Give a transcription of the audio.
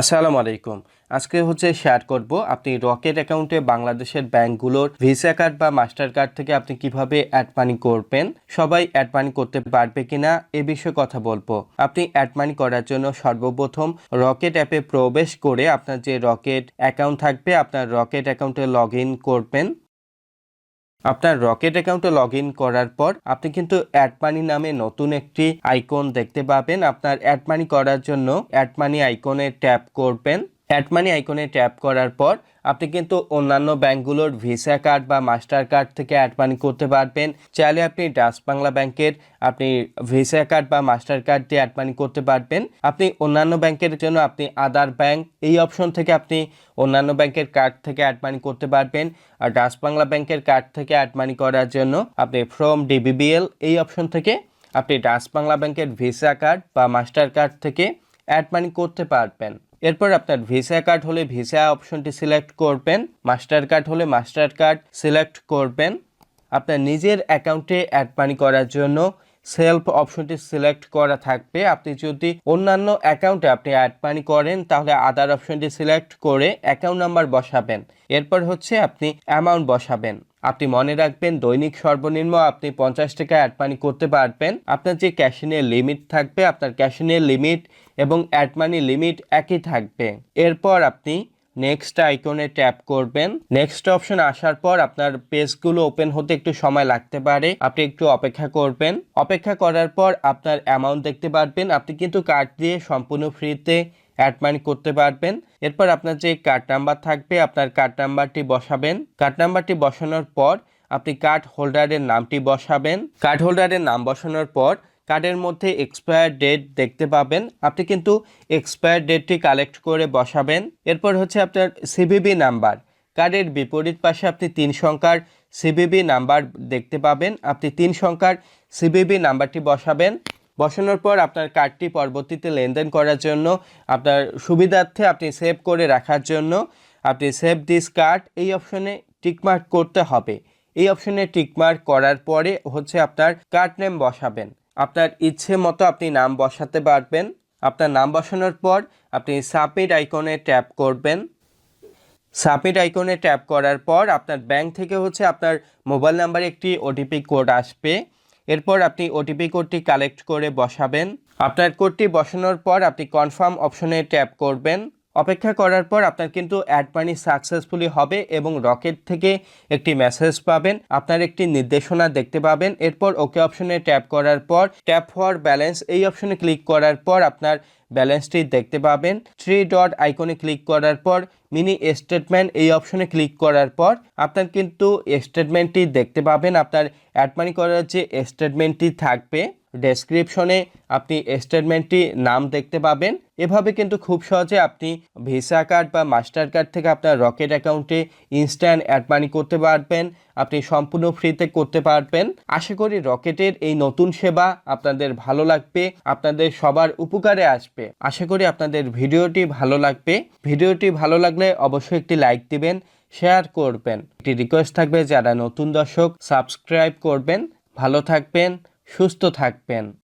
আসসালামু আলাইকুম। আজকে হচ্ছে শেয়ার করব আপনি রকেট অ্যাকাউন্টে বাংলাদেশের ব্যাংকগুলোর ভিসা কার্ড বা মাস্টার কার্ড থেকে আপনি কীভাবে অ্যাড মানি করবেন, সবাই অ্যাড মানি করতে পারবে কিনা এ বিষয়ে কথা বলব। আপনি অ্যাড মানি করার জন্য সর্বপ্রথম রকেট অ্যাপে প্রবেশ করে আপনার যে রকেট অ্যাকাউন্ট থাকবে, আপনার রকেট অ্যাকাউন্টে লগ করবেন। আপনার রকেট অ্যাকাউন্টে লগ ইন করার পর আপনি কিন্তু অ্যাডমানি নামে নতুন একটি আইকন দেখতে পাবেন। আপনার অ্যাডমানি করার জন্য অ্যাডমানি আইকনে ট্যাপ করবেন। অ্যাড মানি আইকনে ট্যাপ করার পর, আপনি কিন্তু অন্যান্য ব্যাঙ্কগুলোর ভিসা কার্ড বা মাস্টার কার্ড থেকে অ্যাড মানি করতে পারবেন। চাইলে আপনি ডাচ বাংলা ব্যাংকের আপনি ভিসা কার্ড বা মাস্টার কার্ড দিয়ে অ্যাড মানি করতে পারবেন। আপনি অন্যান্য ব্যাংকের জন্য আপনি আদার ব্যাংক এই অপশন থেকে আপনি অন্যান্য ব্যাংকের কার্ড থেকে অ্যাড মানি করতে পারবেন। আর ডাচ বাংলা ব্যাংকের কার্ড থেকে অ্যাড মানি করার জন্য আপনি ফ্রম ডিবিবিএল এই অপশন থেকে আপনি ডাচ বাংলা ব্যাংকের ভিসা কার্ড বা মাস্টার কার্ড থেকে অ্যাড মানি করতে পারবেন। এরপর আপনার ভিসা কার্ড হলে ভিসা অপশনটি সিলেক্ট করবেন, মাস্টার কার্ড হলে মাস্টার কার্ড সিলেক্ট করবেন। আপনার নিজের অ্যাকাউন্টে অ্যাড মানি করার জন্য সেলফ অপশনটি সিলেক্ট করা থাকবে। আপনি যদি অন্যান্য অ্যাকাউন্টে আপনি অ্যাড মানি করেন, তাহলে আদার অপশনটি সিলেক্ট করে অ্যাকাউন্ট নাম্বার বসাবেন। এরপর হচ্ছে আপনি অ্যামাউন্ট বসাবেন। আপনি মনে রাখবেন দৈনিক সর্বনিম্ন আপনি পঞ্চাশ টাকা অ্যাড মানি করতে পারবেন। আপনার যে ক্যাশিনের লিমিট থাকবে, আপনার ক্যাশিনের লিমিট এবং অ্যাড মানি লিমিট একই থাকবে। এরপর আপনি নেক্সট আইকনে ট্যাপ করবেন। নেক্সট অপশন আসার পর আপনার পেজগুলো ওপেন হতে একটু সময় লাগতে পারে। আপনি একটু অপেক্ষা করবেন। অপেক্ষা করার পর আপনার অ্যামাউন্ট দেখতে পারবেন। আপনি কিন্তু কার্ড দিয়ে সম্পূর্ণ ফ্রিতে অ্যাড মানি করতে পারবেন। এরপর আপনার যে কার্ড নাম্বার থাকবে, আপনার কার্ড নাম্বারটি বসাবেন। কার্ড নাম্বারটি বসানোর পর আপনি কার্ড হোল্ডারের নামটি বসাবেন। কার্ড হোল্ডারের নাম বসানোর পর কার্ডের মধ্যে এক্সপায়ার ডেট দেখতে পাবেন। আপনি কিন্তু এক্সপায়ার ডেটটি কালেক্ট করে বসাবেন। এরপর হচ্ছে আপনার সিবিবি নাম্বার কার্ডের বিপরীত পাশে আপনি তিন সংখ্যার সিবিবি নাম্বার দেখতে পাবেন। আপনি তিন সংখ্যার সিবিবি নাম্বারটি বসাবেন। বসানোর পর আপনার কার্ডটি পরবর্তীতে লেনদেন করার জন্য, আপনার সুবিধার্থে আপনি সেভ করে রাখার জন্য আপনি সেভ দিস কার্ড এই অপশনে টিকমার্ক করতে হবে। এই অপশনে টিকমার্ক করার পরে হচ্ছে আপনার কার্ড নেম বসাবেন। আপনার ইচ্ছে মতো আপনি নাম বসাতে পারবেন। আপনার নাম বসানোর পর আপনি সাবমিট আইকনে ট্যাপ করবেন। সাবমিট আইকনে ট্যাপ করার পর আপনার ব্যাংক থেকে হচ্ছে আপনার মোবাইল নাম্বারে একটি ওটিপি কোড আসবে। এরপর আপনি ওটিপি কোডটি কালেক্ট করে বসাবেন। আপনার কোডটি বসানোর পর আপনি কনফার্ম অপশনে ট্যাপ করবেন। অপেক্ষা করার পর আপনার কিন্তু অ্যাড মানি সাকসেসফুলি হবে এবং রকেট থেকে একটি মেসেজ পাবেন। আপনার একটি নির্দেশনা দেখতে পাবেন। এরপর ওকে অপশনে ট্যাপ করার পর ট্যাপ ফর ব্যালেন্স এই অপশনে ক্লিক করার পর আপনার ব্যালেন্সটি দেখতে পাবেন। থ্রি ডট আইকনে ক্লিক করার পর মিনি স্টেটমেন্ট এই অপশনে ক্লিক করার পর আপনার কিন্তু স্টেটমেন্টটি দেখতে পাবেন। আপনার অ্যাড মানি করার যে স্টেটমেন্টটি থাকবে ডেসক্রিপশনে আপনি স্টেটমেন্টটি নাম দেখতে পাবেন। এভাবে কিন্তু খুব সহজে আপনি ভিসা কার্ড বা মাস্টার কার্ড থেকে আপনার রকেট অ্যাকাউন্টে ইনস্ট্যান্ট অ্যাড মানি করতে পারবেন। আপনি সম্পূর্ণ ফ্রিতে করতে পারবেন। আশা করি রকেটের এই নতুন সেবা আপনাদের ভালো লাগবে, আপনাদের সবার উপকারে আসবে। আশা করি আপনাদের ভিডিওটি ভালো লাগবে। ভিডিওটি ভালো লাগলে অবশ্যই একটি লাইক দিবেন শেয়ার করবেন। একটি রিকোয়েস্ট থাকবে যারা নতুন দর্শক সাবস্ক্রাইব করবেন। ভালো থাকবেন। সুস্থ থাকবেন।